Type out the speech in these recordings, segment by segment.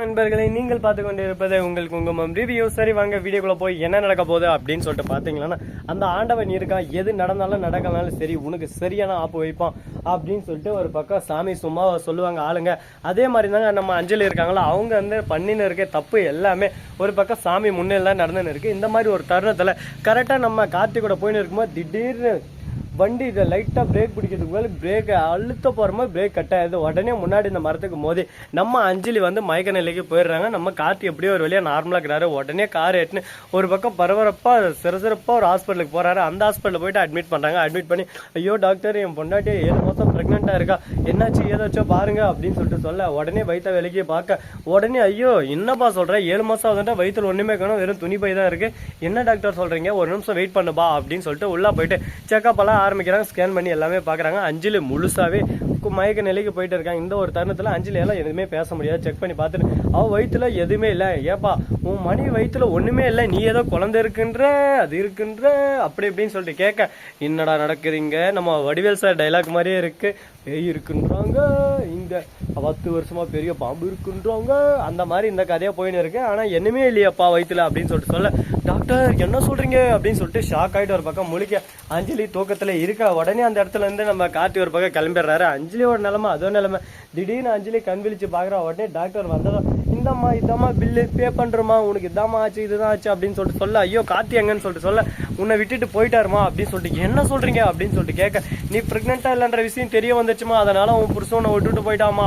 நண்பர்களை நீங்கள் பார்த்து கொண்டு இருப்பது உங்கள் குங்குமம் ரிவ்யூ சரி வாங்க வீடியோக்குள்ள போய் என்ன நடக்க போகுது அப்படின்னு சொல்லிட்டு பார்த்தீங்கன்னா அந்த ஆண்டவன் இருக்கான் எது நடந்தாலும் நடக்கனாலும் சரி உனக்கு சரியான ஆப்பு வைப்பான் அப்படின்னு சொல்லிட்டு ஒரு பக்கம் சாமி சும்மா சொல்லுவாங்க ஆளுங்க. அதே மாதிரி தாங்க நம்ம அஞ்சலி இருக்காங்களோ அவங்க வந்து பண்ணின்னு இருக்க தப்பு எல்லாமே ஒரு பக்கம் சாமி முன்னெல்லாம் நடந்துன்னு இருக்கு. இந்த மாதிரி ஒரு தருணத்தில் கரெக்டாக நம்ம கார்த்திகோட போயின்னு இருக்கும்போது திடீர்னு வண்டி இதை லைட்டாக பிரேக் பிடிக்கிறதுக்கு மேலே பிரேக்கை அழுத்த போகிற மாதிரி பிரேக் கட் ஆகுது உடனே முன்னாடி இந்த மரத்துக்கு மோதி நம்ம அஞ்சலி வந்து மயக்க நிலைக்கு போயிடுறாங்க. நம்ம கார்த்தி எப்படியோ ஒரு வழியாக நார்மலாக இருக்கிறாரு. உடனே கார் எட்டுன்னு ஒரு பக்கம் பரபரப்பாக சிறசிறப்பாக ஒரு ஹாஸ்பிட்டலுக்கு போகிறாரு அந்த ஹாஸ்பிட்டலில் போயிட்டு அட்மிட் பண்ணுறாங்க அட்மிட் பண்ணி ஐயோ டாக்டர் என் பொண்டாட்டி ஏழு மாதம் ப்ரெக்னெண்ட்டாக இருக்கா. என்னாச்சு ஏதாச்சும் பாருங்க அப்படின்னு சொல்லிட்டு சொல்ல உடனே வயிற்ற வேலைக்கு பார்க்க உடனே ஐயோ என்னப்பா சொல்கிறேன் ஏழு மாதம் ஆகுதுட்டா வயிற்றுல ஒன்றுமே காணும். வெறும் துணி பை தான் இருக்குது என்ன டாக்டர் சொல்கிறீங்க ஒரு நிமிஷம் வெயிட் பண்ணுப்பா அப்படின்னு சொல்லிட்டு உள்ளே போயிட்டு செக்அப் எல்லாம் ஆரம்பிக்கிறாங்க ஸ்கேன் பண்ணி எல்லாமே பார்க்குறாங்க அஞ்சலி முழுசாகவே மயக்க நிலைக்கு போயிட்டு இருக்காங்க. இந்த ஒரு தருணத்தில் அஞ்சலி எல்லாம் எதுவுமே பேச முடியாது. செக் பண்ணி பார்த்துட்டு அவள் வயிற்றுல எதுவுமே இல்லை. ஏப்பா உன் மணி வயிற்றுல ஒன்றுமே இல்லை. நீ ஏதோ குழந்தை இருக்குன்ற அது இருக்குன்ற அப்படி இப்படின்னு சொல்லிட்டு கேட்க என்னடா நடக்குதுங்க நம்ம வடிவேல் சார் டைலாக் மாதிரியே இருக்குது பேய் இருக்குன்றாங்க. இந்த பத்து வருஷமா பெரிய பாம்பு இருக்குன்றவங்க அந்த மாதிரி இந்த கதையாக போயின்னு இருக்கேன். ஆனா என்னமே இல்லையாப்பா வயிற்றுல அப்படின்னு சொல்லிட்டு சொல்ல. டாக்டர் என்ன சொல்றீங்க? அப்படின்னு சொல்லிட்டு ஷாக் ஆகிட்டு ஒரு பக்கம் முழிக்க அஞ்சலி தூக்கத்துல இருக்க உடனே அந்த இடத்துல இருந்து நம்ம காட்டி ஒரு பக்கம் கிளம்பிடுறாரு. அஞ்சலியோட நிலைமை அதோ நிலைமை. திடீர்னு அஞ்சலி கண் விழிச்சு பார்க்குறா உடனே டாக்டர் வந்ததும் இந்தம்மா இதாம்மா பில்லு பே பண்றோமா உனக்கு இதாம்மா ஆச்சு இதுதான் ஆச்சு அப்படின்னு சொல்லிட்டு சொல்ல ஐயோ கார்த்தி எங்கன்னு சொல்லிட்டு சொல்ல உன்னை விட்டுட்டு போயிட்டாருமா அப்படின்னு சொல்லிட்டு என்ன சொல்றீங்க? அப்படின்னு சொல்லிட்டு கேட்க நீ பிரெக்னெண்டா இல்லைன்ற விஷயம் தெரிய வந்துச்சுமா அதனால உன் புருஷனை விட்டுட்டு போயிட்டாமா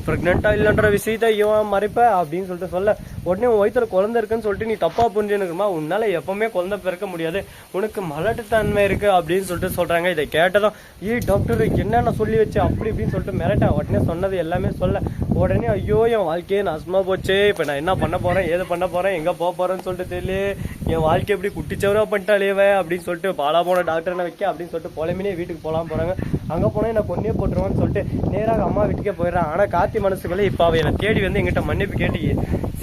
ப்ரெக்னெண்ட்டாக இல்லைன்ற விஷயத்த இவன் மறைப்ப அப்படின்னு சொல்லிட்டு சொல்ல உடனே உன் வயிற்றுல குழந்தை இருக்குன்னு சொல்லிட்டு நீ தப்பா புரிஞ்சுனுக்குமா உன்னால எப்பவுமே குழந்தை பிறக்க முடியாது. உனக்கு மலட்டுத்தன்மை இருக்கு அப்படின்னு சொல்லிட்டு சொல்றாங்க. இதை கேட்டதும் ஈ டாக்டர் என்னென்ன சொல்லி வச்சு அப்படி இப்படின்னு சொல்லிட்டு மிரட்ட? உடனே சொன்னது எல்லாமே சொல்ல உடனே ஐயோ என் வாழ்க்கையே நாசமா போச்சு. இப்போ நான் என்ன பண்ண போறேன்? ஏது பண்ண போறேன்? எங்க போக போறேன்னு சொல்லிட்டு தெரியல. என் வாழ்க்கை எப்படி குட்டிச்சவரா பண்ணிட்டாலேவே அப்படின்னு சொல்லிட்டு பாலா போன டாக்டர்னை வைக்க அப்படின்னு சொல்லிட்டு புலமினே வீட்டுக்கு போலாம் போறாங்க. அங்க போனா என்ன கொன்னே போட்டுருவான்னு சொல்லிட்டு நேராக அம்மா வீட்டுக்கே போயிடுறான். ஆனா கார்த்தி மனசுக்குள்ளே இப்போ அவள் என்னை தேடி வந்து எங்கிட்ட மன்னிப்பு கேட்டு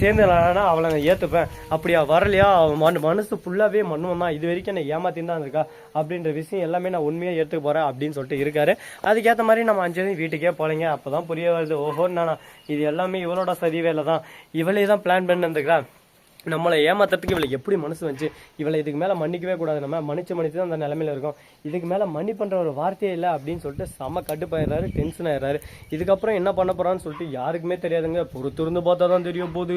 சேர்ந்துலானா அவளை நான் ஏற்றுப்பேன் அப்படியா வரலையா? அவன் மன மனசு ஃபுல்லாகவே மண்ணுவன் தான். இது வரைக்கும் என்னை ஏமாத்தின்னு தான் இருக்கா? அப்படின்ற விஷயம் எல்லாமே நான் உண்மையாக ஏத்துக்க போகிறேன் அப்படின்னு சொல்லிட்டு இருக்காரு. அதுக்கேற்ற மாதிரி நம்ம அஞ்சு வீட்டுக்கே போகலீங்க அப்போ தான் புரிய வருது ஓஹோ நானா. இது எல்லாமே இவளோட சதி வேலை தான் இவளே தான் பிளான் பண்ணி நம்மளை ஏமாத்துறதுக்கு இவளை எப்படி மனசு வந்துச்சு? இவளை இதுக்கு மேலே மன்னிக்கவே கூடாது. நம்ம மன்னிச்சு மன்னிச்சு தான் அந்த நிலமையில இருக்கோம். இதுக்கு மேலே மன்னி பண்ணுற ஒரு வார்த்தையே இல்லை அப்படின்னு சொல்லிட்டு செம கட்டுப்பாயிடுறாரு டென்ஷன் ஆயிடுறாரு. இதுக்கப்புறம் என்ன பண்ண போகிறான்னு சொல்லிட்டு யாருக்குமே தெரியாதுங்க. பொறுத்திருந்து பார்த்தா தான் தெரியும் போது.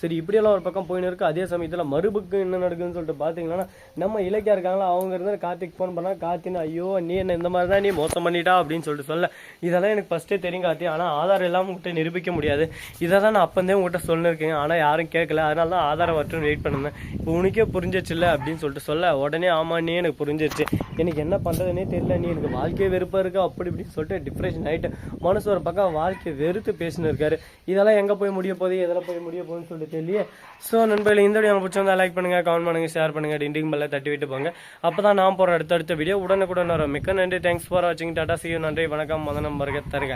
சரி இப்படியெல்லாம் ஒரு பக்கம் போயின்னு இருக்கு. அதே சமயத்தில் மறுபுக்கு என்ன நடக்குதுன்னு சொல்லிட்டு பார்த்தீங்கன்னா நம்ம இலக்கியா இருக்காங்களா? அவங்க இருந்தால் கார்த்திக் ஃபோன் பண்ணால் கார்த்தின்னு ஐயோ நீ என்ன இந்த மாதிரி தான் நீ மோசம் பண்ணிட்டா? அப்படின்னு சொல்லிட்டு சொல்ல இதெல்லாம் எனக்கு ஃபஸ்ட்டே தெரியும் கார்த்தி ஆனால் ஆதார் எல்லாம் உங்கள்கிட்ட நிரூபிக்க முடியாது. இதை தான் நான் அப்போந்தே உங்ககிட்ட சொல்லிருக்கேன். ஆனால் யாரும் கேட்கல. அதனால தான் ஆதாரம் வரட்டும் வெயிட் பண்ணுங்க இப்போ உனக்கே புரிஞ்சிச்சுல்ல அப்படின்னு சொல்லிட்டு சொல்ல உடனே ஆமா எனக்கு புரிஞ்சிருச்சு. எனக்கு என்ன பண்ணுறதுனே தெரியல நீ எனக்கு வாழ்க்கையே வெறுப்பாக இருக்கா? அப்படி இப்படின்னு சொல்லிட்டு டிப்ரெஷன் ஆகிட்டு மனசு ஒரு பக்கம் வாழ்க்கையை வெறுத்து பேசினு இருக்காரு. இதெல்லாம் எங்கே போய் முடிய போகுது? எதெல்லாம் போய் முடிய போகுதுன்னு சொல்லிட்டு தெரியல ஸோ நண்பர்களே இந்த வீடியோ பிடிச்சிருந்தா லைக் பண்ணுங்க கமெண்ட் பண்ணுங்க ஷேர் பண்ணுங்க டிண்டிங் பெல்ல தட்டி விட்டு போங்க. அப்பதான் நான் போற அடுத்தடுத்த வீடியோ உடனுக்குடன் வரும். மிக்க நன்றி. தேங்க்ஸ் ஃபார் வாட்சிங் டாடா சியூ நன்றி. வணக்கம். மதனம் வருக தருக.